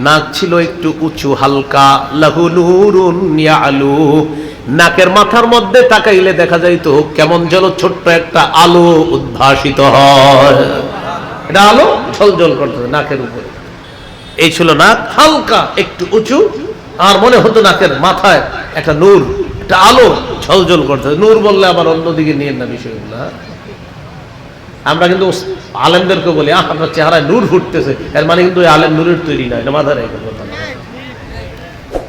নাক ছিল একটু উঁচু, হালকা। লাহু ইয়ালু। নাকের মাথার মধ্যে তাকাইলে দেখা যাইতো কেমন যেন ছোট্ট একটা আলো উদ্ভাসিত হয়। এটা আলো করতেছে নাকের উপরে। এই ছিল নাক, হালকা, একটু উঁচু। আর মনে হতো নাকের মাথায় একটা নূর, একটা আলো ঝলঝল করতে। নূর বললে আবার অন্যদিকে নিয়ে না বিষয়গুলো হ্যাঁ? আমরা কিন্তু আলেমদেরকে বলি আপনার চেহারায় নূর ফুটতেছে। এর মানে কিন্তু ওই আলেম নূরের তৈরি না এটা মাথায় রেখে কথা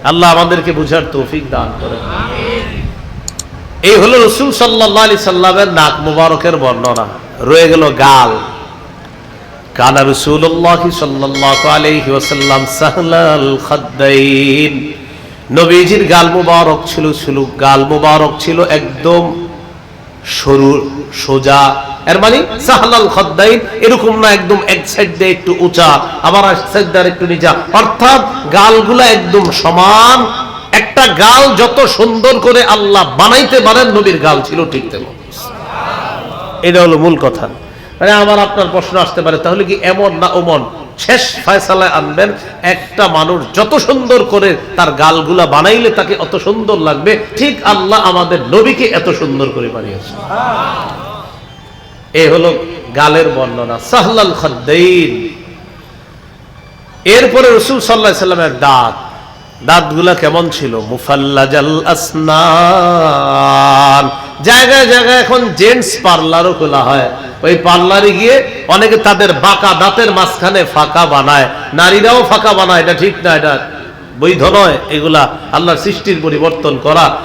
আল্লাহ আমাদেরকে বুঝার তৌফিক দান করে এই হলো রসুল সাল্লাহ আলি সাল্লামের নাক মুবারকের বর্ণনা। রয়ে গেল গাল। কানা রসুল্লাহ সাল্লাহ আলাইহি ওয়াসাল্লাম সাহলাল খাদ্দাইন। নবীজির গাল মুবারক ছিল ছিল গাল মুবারক ছিল একদম সরু, সোজা এর মানে সাহলাল খদ্দাইন এরকম না একদম এক সাইড দিয়ে একটু উঁচা, আবার এক সাইড দিয়ে একটু নিচা। অর্থাৎ গালগুলা একদম সমান। একটা গাল যত সুন্দর করে আল্লাহ বানাইতে পারেন, নবীর গাল ছিল ঠিক তেমন। এটা হলো মূল কথা। মানে আমার আপনার প্রশ্ন আসতে পারে, তাহলে কি এমন না ওমন? শেষ ফয়সালায় আনবেন, একটা মানুষ যত সুন্দর করে তার গালগুলা বানাইলে তাকে অত সুন্দর লাগবে, ঠিক আল্লাহ আমাদের নবীকে এত সুন্দর করে বানিয়েছে এই হলো গালের বর্ণনা, সাহলাল খদ্দাইন এরপরে রসুল সাল্লাহ সাল্লামের দাঁত। দাঁতগুলা কেমন ছিল? মুফাল্লাজাল আসনান। জায়গায় জায়গায় এখন জেন্টস পার্লারও খোলা হয়। ওই পার্লারে গিয়ে অনেকে তাদের বাঁকা দাঁতের মাঝখানে ফাঁকা বানায়। নারীরাও ফাঁকা বানায়, এটা ঠিক না, এটা বৈধ নয়। এগুলা আল্লাহর সৃষ্টির পরিবর্তন করা।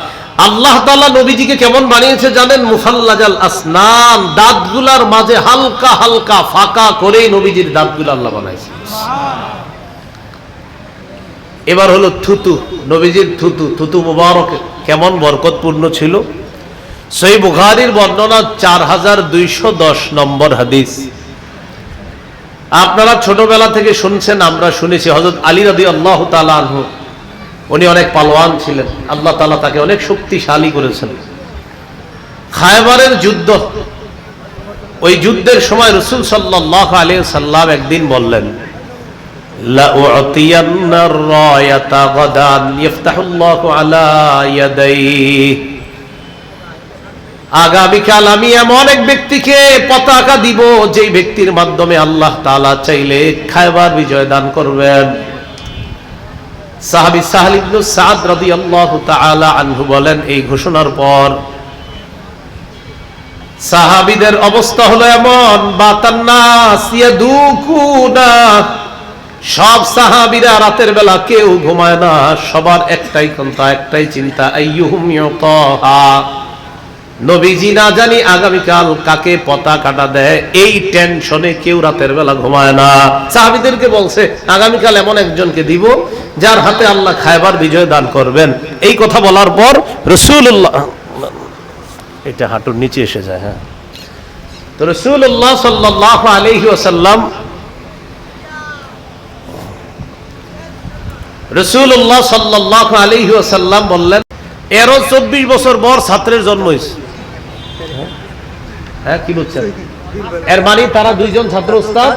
আল্লাহ তাআলা নবীজিকে কেমন বানিয়েছে জানেন? মুফাল্লাজাল আসনান। দাঁতগুলার মাঝে হালকা হালকা ফাঁকা করেই নবীজির দাঁতগুলো আল্লাহ বানাইছে। এবার হলো থুতু। নবীজির থুতু। থুতু মুবারক কেমন বরকতপূর্ণ ছিল? সেই বুখারির বর্ণনা চার হাজার দুইশো দশ নম্বর হাদিস। আপনারা ছোটবেলা থেকে শুনছেন, আমরা শুনেছি হজরত আলী রদি আল্লাহ তালু উনি অনেক পালোয়ান ছিলেন। আল্লাহ তালা তাকে অনেক শক্তিশালী করেছেন। খায়বারের যুদ্ধ। ওই যুদ্ধের সময় রসুল সাল্লাহ আলী সাল্লাম একদিন বললেন আগামীকাল আমি এমন এক ব্যক্তিকে পতাকা দিব যে ব্যক্তির মাধ্যমে আল্লাহ তালা চাইলে খায়বার বিজয় দান করবেন। সাহাবী আনহু বলেন, এই ঘোষণার পর সাহাবিদের অবস্থা হলো এমন সব সাহাবিরা রাতের বেলা কেউ ঘুমায় না, সবার একটাই চিন্তা একটাই চিন্তা নবীজি না জানি আগামীকাল কাকে পতাকাটা দেয়, এই টেনশনে কেউ রাতের বেলা ঘুমায় না। সাহাবিদেরকে বলছে, আগামীকাল এমন একজনকে দিব, যার হাতে আল্লাহ খায়বার বিজয় দান করবেন। এই কথা বলার পর রসুল্লাহ এটা হাঁটুর নিচে এসে যায় হ্যাঁ। তো রসুল্লাহ সাল্লাহ আলহি ওসাল্লাম রসুল্লাহ সাল্লাহ আলহি ওসাল্লাম বললেন, এরও চব্বিশ বছর পর ছাত্রের জন্ম হয়েছে। হ্যাঁ কি বলছেন? এর মানে তারা দুইজন ছাত্র উস্তাদ?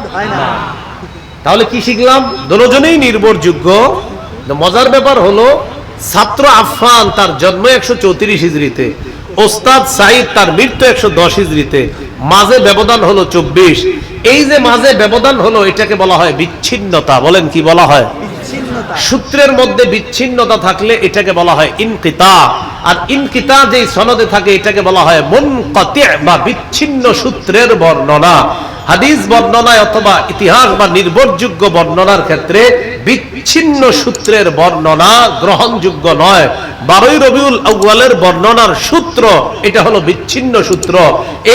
তাহলে কি শিখলাম? দুজনেই নির্ভরযোগ্য। মজার ব্যাপার হলো ছাত্র আফফান তার জন্ম একশো চৌত্রিশ হিজড়িতে ওস্তাদ সাইদ তার মৃত্যু একশো দশ হিজড়িতে মাঝে ব্যবধান হলো চব্বিশ। এই যে মাঝে ব্যবধান হলো এটাকে বলা হয় বিচ্ছিন্নতা। বলেন কি বলা হয়? সূত্রের মধ্যে বিচ্ছিন্নতা থাকলে এটাকে বলা হয় ইনকিতা। আর ইনকিতা যে সনদে থাকে, এটাকে বলা হয় মন বা বিচ্ছিন্ন সূত্রের বর্ণনা। হাদিস বর্ণনায় অথবা ইতিহাস বা নির্ভরযোগ্য বর্ণনার ক্ষেত্রে বিচ্ছিন্ন সূত্রের বর্ণনা গ্রহণযোগ্য নয়। বারোই রবিউল আউ্বালের বর্ণনার সূত্র, এটা হলো বিচ্ছিন্ন সূত্র।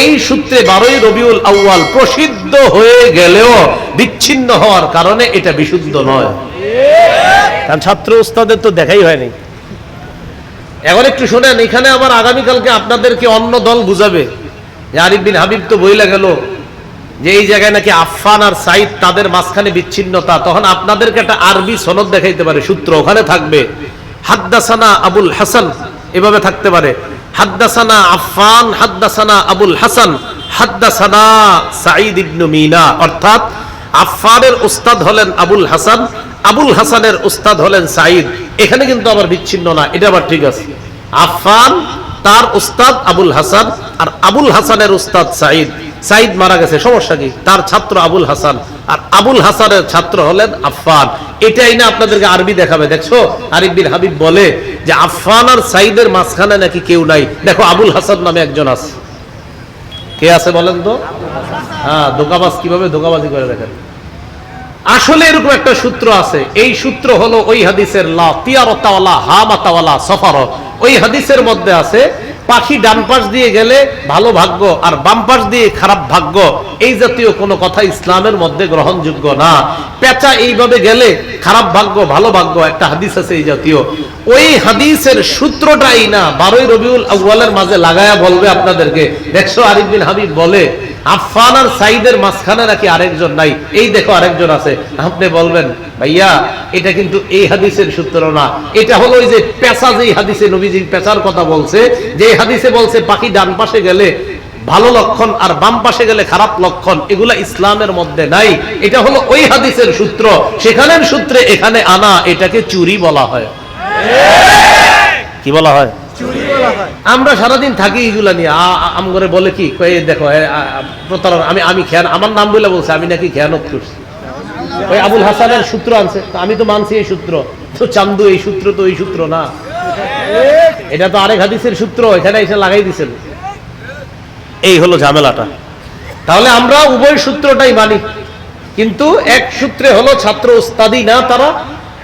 এই সূত্রে বারোই রবিউল আউ্বাল প্রসিদ্ধ হয়ে গেলেও বিচ্ছিন্ন হওয়ার কারণে এটা বিশুদ্ধ নয়। কারণ ছাত্র উস্তাদের তো দেখাই হয়নি। এখন একটু শোনেন, এখানে আবার আগামীকালকে আপনাদেরকে অন্য দল বুঝাবে। আরিফ বিন হাবিব তো বইলা গেল যে এই জায়গায় নাকি আফফান আর সাইদ তাদের মাঝখানে বিচ্ছিন্নতা, তখন আপনাদেরকে একটা আরবি সনদ দেখাইতে পারে, সূত্র ওখানে থাকবে। হাদ্দাসানা আবুল হাসান, এভাবে থাকতে পারে। হাদ্দাসানা আফফান, হাদ্দাসানা আবুল হাসান, হাদ্দাসানা সাঈদ ইবনু মিনা, অর্থাৎ আফফানের উস্তাদ হলেন আবুল হাসান আবুল হাসানের উস্তাদ হলেন সাইদ এখানে কিন্তু আবার বিচ্ছিন্ন না, এটা আবার ঠিক আছে। আফফান, তার উস্তাদ আবুল হাসান আর আবুল হাসানের উস্তাদ সাইদ সাইদ মারা গেছে, সমস্যা কি? তার ছাত্র আবুল হাসান আর আবুল হাসানের ছাত্র হলেন আফফান। এটাই না আপনাদেরকে আরবি দেখাবে, দেখছ? আরিফ হাবিব বলে যে আফফান আর সাইদের মাঝখানে নাকি কেউ নাই। দেখো, আবুল হাসান নামে একজন আছে। কে আছে বলেন তো? হ্যাঁ ধোকাবাজ কীভাবে ধোকাবাজি করে দেখেন? আসলে এরকম একটা সূত্র আছে। এই সূত্র হলো ওই হাদিসের লা তিয়ারতাওয়ালা হা মাতাওয়ালা সফারত। ওই হাদিসের মধ্যে আছে পাখি ডান পাশ দিয়ে গেলে ভালো ভাগ্য আর বাম পাশ দিয়ে খারাপ ভাগ্য। এই জাতীয় কোনো কথা ইসলামের মধ্যে গ্রহণযোগ্য না। পেঁচা এইভাবে গেলে খারাপ ভাগ্য, ভালো ভাগ্য, একটা হাদিস আছে এই জাতীয়। ওই হাদিসের সূত্রটাই না, বারোই রবিউল আউ্বালের মাঝে লাগায়া বলবে আপনাদেরকে। দেখছ আরিফ বিন হাবিব বলে, আফফান আর সাইদের মাঝখানে নাকি আরেকজন নাই? এই দেখো আরেকজন আছে। আপনি বলবেন, ভাইয়া, এটা কিন্তু এই হাদিসের সূত্র না। এটা হলো ওই যে পেশা যে হাদিসে নবীজির পেশার কথা বলছে যে হাদিসে বলছে পাখি ডান পাশে গেলে ভালো লক্ষণ আর বাম পাশে গেলে খারাপ লক্ষণ, এগুলা ইসলামের মধ্যে নাই। এটা হলো ওই হাদিসের সূত্র। সেখানের সূত্রে এখানে আনা, এটাকে চুরি বলা হয়। কি বলা হয়? আমরা সারাদিন থাকি এগুলা নিয়ে। আম করে বলে কি দেখো প্রতারণা আমি আমি খেয়ান, আমার নাম বলে বলছে, আমি নাকি খেয়ানত করছি। ওই আবুল হাসানের সূত্র আনছে আমি তো মানছি এই সূত্র। তো চান্দু, এই সূত্র তো এই সূত্র না। এটা তো আরেক হাদিসের সূত্র এখানে এসে লাগাই দিছেন। এই হলো ঝামেলাটা। তাহলে আমরা উভয় সূত্রটাই মানি কিন্তু এক সূত্রে হলো ছাত্র উস্তাদি না তারা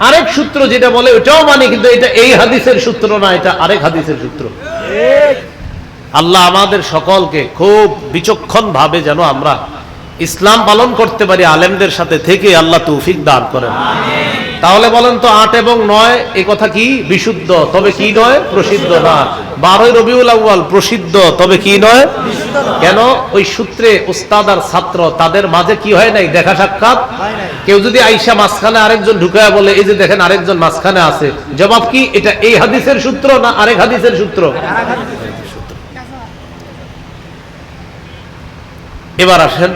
আরেক সূত্র যেটা বলে ওটাও মানি কিন্তু এটা এই হাদিসের সূত্র না এটা আরেক হাদিসের সূত্র। আল্লাহ আমাদের সকলকে খুব বিচক্ষণ ভাবে যেন আমরা ইসলাম পালন করতে পারি আলেমদের সাথে থেকে আল্লাহ তৌফিক দান করেন। তাহলে বলেন তো আট এবং নয় এ কথা কি বিশুদ্ধ তবে কি নয়? প্রসিদ্ধ না। বারোই রবিউল আউ্বাল প্রসিদ্ধ তবে কি নয়? কেন? ওই সূত্রে উস্তাদ আর ছাত্র তাদের মাঝে কি হয় নাই? দেখা সাক্ষাৎ? কেউ যদি আইসা মাঝখানে আরেকজন ঢুকায় বলে এই যে দেখেন আরেকজন মাঝখানে আছে। জবাব কি? এটা এই হাদিসের সূত্র না আরেক হাদিসের সূত্র। এবার আসেন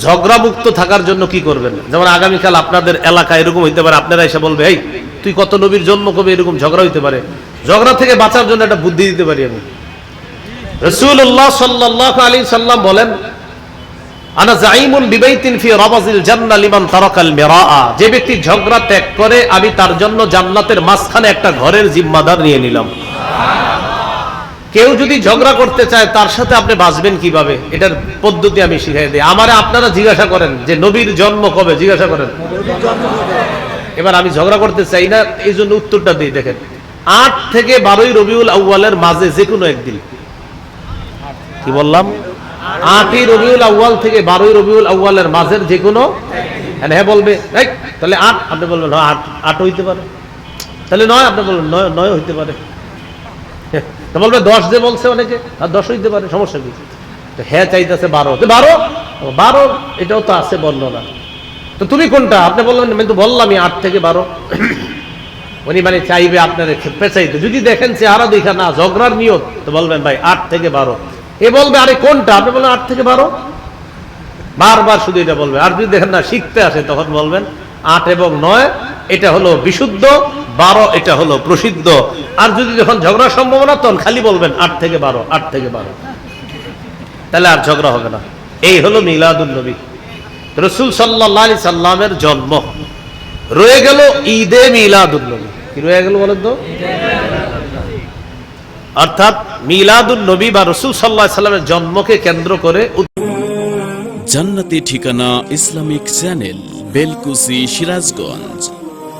ঝগড়া মুক্ত থাকার জন্য কি করবেন? যেমন আগামীকাল আপনাদের এলাকা এরকম হইতে পারে, আপনারা এসে বলবে, এই, তুই কত নবীর জন্ম কবে? এরকম ঝগড়া হইতে পারে। ঝগড়া থেকে বাঁচার জন্য একটা বুদ্ধি দিতে পারি আমি। আলী সাল্লাম বলেন, আনা ফি যে ব্যক্তি ঝগড়া ত্যাগ করে, আমি তার জন্য জান্নাতের মাঝখানে একটা ঘরের জিম্মাদার নিয়ে নিলাম। কেউ যদি ঝগড়া করতে চায় তার সাথে আপনি বাঁচবেন কীভাবে? এটার পদ্ধতি আমি শিখাই দিই। আমারে আপনারা জিজ্ঞাসা করেন যে নবীর জন্ম কবে? জিজ্ঞাসা করেন। এবার আমি ঝগড়া করতে চাই না এই জন্য উত্তরটা দিই দেখেন। আট থেকে বারোই রবিউল আউ্বালের মাঝে যে কোনো একদিন। কি বললাম? আটই রবিউল আউ্বাল থেকে বারোই রবিউল আউ্বালের মাঝের যে কোনো হ্যাঁ হ্যাঁ বলবে। তাহলে আট আপনি বলবেন হ্যাঁ, আট আট হইতে পারে। তাহলে নয় আপনি বলবেন নয় নয় হইতে পারে। তো বলবে, দশ যে বলছে অনেকে, আর দশ হইতে পারে, সমস্যা কি? তো হ্যাঁ চাইতেছে বারো। তো বারো বারো, এটাও তো আছে বর্ণনা। তো তুমি কোনটা? আপনি বললেন, আমি তো বললামই আট থেকে বারো। উনি মানে চাইবে আপনার ক্ষেপে চাইতে। যদি দেখেন চেহারা দেখা না, ঝগড়ার নিয়ত, তো বলবেন, ভাই, আট থেকে বারো। এ বলবে, আরে কোনটা? আপনি বলবেন আট থেকে বারো। বারবার শুধু এটা বলবে। আর যদি দেখেন না, শিখতে আসে, তখন বলবেন, আট এবং নয়, এটা হলো বিশুদ্ধ বারো, এটা হলো প্রসিদ্ধ। আর যদি যখন ঝগড়ার সম্ভাবনা তখন খালি বলবেন আট থেকে বারো, আট থেকে বারো। তাহলে আর ঝগড়া হবে না। এই হলো মিলাদুল নবী। রসুল সাল্লাহ সাল্লামের জন্ম। রয়ে গেল ঈদে মিলাদুল নবী। কি রয়ে গেল বলেন তো? অর্থাৎ মিলাদুল নবী বা রসুল সাল্লাহ সাল্লামের জন্মকে কেন্দ্র করে জান্নাতি ঠিকানা ইসলামিক চ্যানেল বেলকুসি সিরাজগঞ্জ।